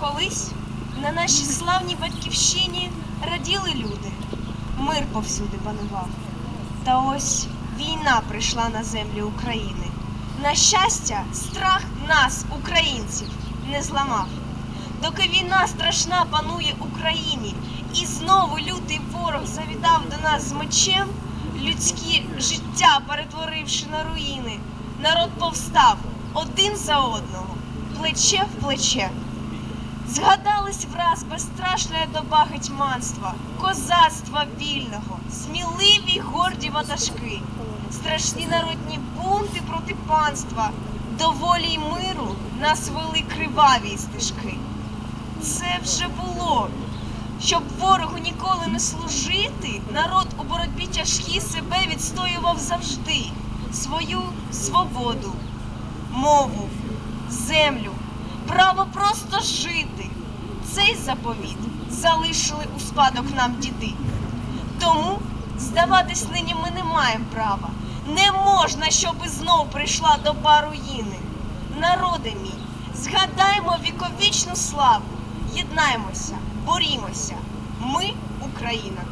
Колись на нашій славній батьківщині раділи люди, мир повсюди панував. Та ось війна прийшла на землі України. На щастя, страх нас, українців, не зламав. Доки війна страшна панує Україні, і знову лютий ворог завітав до нас з мечем, людські життя перетворивши на руїни, народ повстав один за одного, плече в плече. Згадались враз безстрашна доба гетьманства, козацтва вільного, сміливі горді ватажки, страшні народні бунти проти панства, до волі й миру нас вели криваві стежки. Це вже було. Щоб ворогу ніколи не служити, народ у боротьбі тяжкій себе відстоював завжди свою свободу, мову, землю, право жити. Цей заповіт залишили у спадок нам діди. Тому здаватись нині ми не маємо права. Не можна, щоби знов прийшла до баруїни. Народи мій, згадаймо віковічну славу, єднаймося, борімося. Ми Україна.